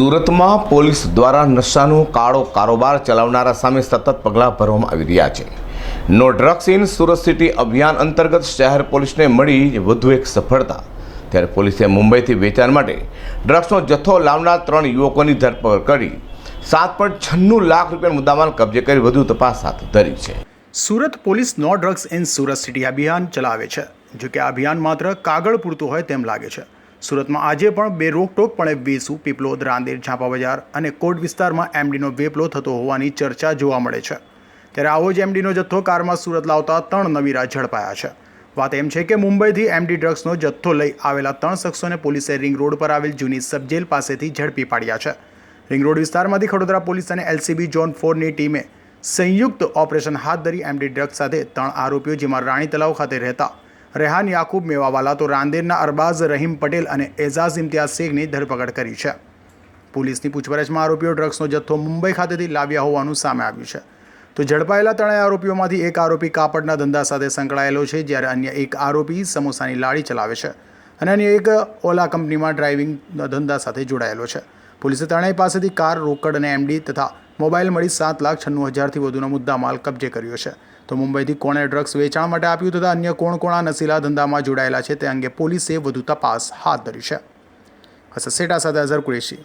સુરતમાં પોલીસ દ્વારા નશાનો કાળો કારોબાર ચલાવનારા સામે સતત પગલાં ભરવામાં આવી રહ્યા છે. No drugs in Surat city અભિયાન અંતર્ગત શહેર પોલીસને મળી વધુ એક સફળતા. ત્યારે પોલીસે મુંબઈથી વેચાણ માટે ડ્રગ્સનો જથ્થો લાવનાર ત્રણ યુવકોની ધરપકડ કરી, સાત પોઈન્ટ છન્નું લાખ રૂપિયા મુદ્દામાલ કબજે કરી વધુ તપાસ હાથ ધરી છે. Surat police no drugs in Surat city અભિયાન ચલાવે છે જો કે આ અભિયાન માત્ર કાગળ પૂરતું હોય તેમ લાગે છે. સુરતમાં આજે પણ બે રોકટોકપણે વેસુ પીપલોદ રાંદેર ઝાંપા બજાર અને કોટ વિસ્તારમાં એમડીનો વેપલો થતો હોવાની ચર્ચા જોવા મળે છે. ત્યારે આવો જ એમડીનો જથ્થો કારમાં સુરત લાવતા ત્રણ નવીરા ઝડપાયા છે. વાત એમ છે કે મુંબઈથી એમડી ડ્રગ્સનો જથ્થો લઈ આવેલા ત્રણ શખ્સોને પોલીસે રિંગ રોડ પર આવેલ જૂની સબજેલ પાસેથી ઝડપી પાડ્યા છે. રિંગ રોડ વિસ્તારમાંથી ખડોદરા પોલીસ અને એલસીબી ઝોન ફોરની ટીમે સંયુક્ત ઓપરેશન હાથ ધરી એમડી ડ્રગ્સ સાથે ત્રણ આરોપીઓ જેમાં રાણી તલાવ ખાતે રહેતા રેહાન યાકુબ મેવાવાલા તો રાંદેરના અરબાઝ રહીમ પટેલ અને એઝાઝ ઇમ્તિયાઝ શેખની ધરપકડ કરી છે. પોલીસની પૂછપરછમાં આરોપીઓ ડ્રગ્સનો જથ્થો મુંબઈ ખાતેથી લાવ્યા હોવાનું સામે આવ્યું છે. તો ઝડપાયેલા ત્રણેય આરોપીઓમાંથી એક આરોપી કાપડના ધંધા સાથે સંકળાયેલો છે, જ્યારે અન્ય એક આરોપી સમોસાની લાડી ચલાવે છે અને અન્ય એક ઓલા કંપનીમાં ડ્રાઇવિંગના ધંધા સાથે જોડાયેલો છે. પોલીસે ત્રણેય પાસેથી કાર રોકડ અને એમડી તથા મોબાઈલ મળી સાત લાખ છન્નું હજારથી વધુનો મુદ્દામાલ કબજે કર્યો છે. તો મુંબઈથી કોણે ડ્રગ્સ વેચાણ માટે આપ્યું તથા અન્ય કોણ કોણ આ નશીલા ધંધામાં જોડાયેલા છે તે અંગે પોલીસે વધુ તપાસ હાથ ધરી છે. હસસેટા સેટા સાથે અઝર કુરેશી.